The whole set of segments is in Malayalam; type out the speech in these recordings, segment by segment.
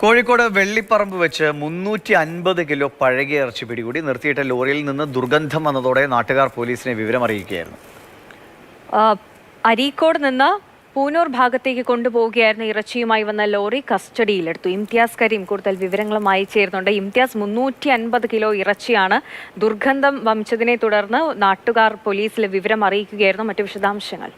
കോഴിക്കോട് വെള്ളിപ്പറമ്പ് വെച്ച് മുന്നൂറ്റി അൻപത് കിലോ പഴകിയ ഇറച്ചി പിടികൂടി നിർത്തിയിട്ട ലോറിയിൽ നിന്ന് ദുർഗന്ധം വന്നതോടെ നാട്ടുകാർ പോലീസിനെ വിവരം അറിയിക്കുകയായിരുന്നു. അരീക്കോട് നിന്ന് പൂനൂർ ഭാഗത്തേക്ക് കൊണ്ടുപോവുകയായിരുന്ന ഇറച്ചിയുമായി വന്ന ലോറി കസ്റ്റഡിയിലെടുത്തു. ഇംതിയാസ് കരീം കൂടുതൽ വിവരങ്ങളുമായി ചേരുന്നുണ്ട് ഇംതിയാസ് മുന്നൂറ്റി അൻപത് കിലോ ഇറച്ചിയാണ് ദുർഗന്ധം വമിച്ചതിനെ തുടർന്ന് നാട്ടുകാർ പോലീസിൽ വിവരം അറിയിക്കുകയായിരുന്നു. മറ്റു വിശദാംശങ്ങൾ.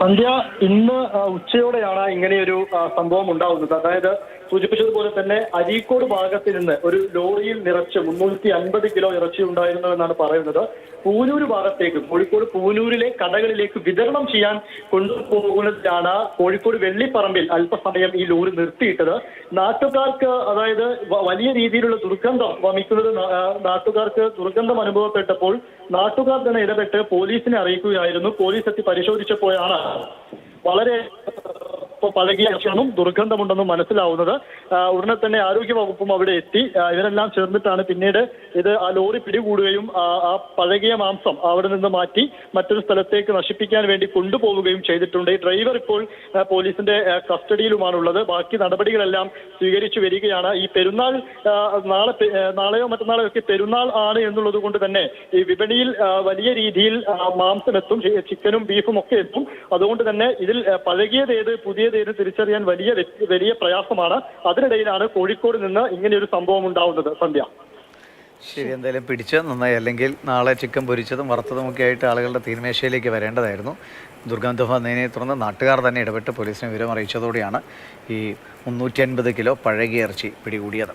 സന്ധ്യ ഇന്ന് ഉച്ചയോടെയാണ് ഇങ്ങനെയൊരു സംഭവം ഉണ്ടാവുന്നത്. അതായത് സൂചിപ്പിച്ചതുപോലെ തന്നെ അരീക്കോട് ഭാഗത്ത് നിന്ന് ഒരു ലോറിയിൽ നിറച്ച് മുന്നൂറ്റി അൻപത് കിലോ ഇറച്ചി ഉണ്ടായിരുന്നു എന്നാണ് പറയുന്നത്. പൂനൂര് ഭാഗത്തേക്ക് കോഴിക്കോട് പൂനൂരിലെ കടകളിലേക്ക് വിതരണം ചെയ്യാൻ കൊണ്ടുപോകുന്നതിലാണ് കോഴിക്കോട് വെള്ളിപ്പറമ്പിൽ അല്പസമയം ഈ ലോറി നിർത്തിയിട്ടത്. നാട്ടുകാർക്ക് അതായത് വലിയ രീതിയിലുള്ള ദുർഗന്ധം വമിക്കുന്നത് നാട്ടുകാർക്ക് ദുർഗന്ധം അനുഭവപ്പെട്ടപ്പോൾ നാട്ടുകാർ തന്നെ ഇടപെട്ട് പോലീസിനെ അറിയിക്കുകയായിരുന്നു. പോലീസ് എത്തി പരിശോധിച്ചപ്പോഴാണ് വളരെ പഴകിയ ഭക്ഷണം ദുർഗന്ധമുണ്ടെന്നും മനസ്സിലാവുന്നത്. ഉടനെ തന്നെ ആരോഗ്യ വകുപ്പും അവിടെ എത്തി. ഇവരെല്ലാം ചേർന്നിട്ടാണ് പിന്നീട് ഇത് ആ ലോറി പിടികൂടുകയും ആ പഴകിയ മാംസം അവിടെ നിന്ന് മാറ്റി മറ്റൊരു സ്ഥലത്തേക്ക് നശിപ്പിക്കാൻ വേണ്ടി കൊണ്ടുപോവുകയും ചെയ്തിട്ടുണ്ട്. ഈ ഡ്രൈവർ ഇപ്പോൾ പോലീസിന്റെ കസ്റ്റഡിയിലുമാണുള്ളത്. ബാക്കി നടപടികളെല്ലാം സ്വീകരിച്ചു വരികയാണ്. ഈ പെരുന്നാൾ നാളെ നാളെയോ മറ്റന്നാളോ ഒക്കെ പെരുന്നാൾ ആണ് എന്നുള്ളത് കൊണ്ട് തന്നെ ഈ വിപണിയിൽ വലിയ രീതിയിൽ മാംസം എത്തും ചിക്കനും ബീഫും ഒക്കെ എത്തും. അതുകൊണ്ട് തന്നെ ഇതിൽ പഴകിയത് ഏത് പഴകിയതേത് പുതിയതേത് തിരിച്ചറിയാൻ വലിയ വലിയ പ്രയാസമാണ്. അതിനിടയിലാണ് കോഴിക്കോട് നിന്ന് ഇങ്ങനെയൊരു സംഭവം ഉണ്ടാവുന്നത്. സന്ധ്യ. ശരി എന്തായാലും പിടിച്ച് നന്നായി. അല്ലെങ്കിൽ നാളെ ചിക്കൻ പൊരിച്ചതും വറുത്തതും ഒക്കെ ആയിട്ട് ആളുകളുടെ തീരുമേശയിലേക്ക് വരേണ്ടതായിരുന്നു. ദുർഗന്ധം വന്നതിനെ തുടർന്ന് നാട്ടുകാർ തന്നെ ഇടപെട്ട് പോലീസിനെ വിവരം അറിയിച്ചതോടെയാണ് ഈ മുന്നൂറ്റി അൻപത് കിലോ പഴകിയ ഇറച്ചി പിടികൂടിയത്.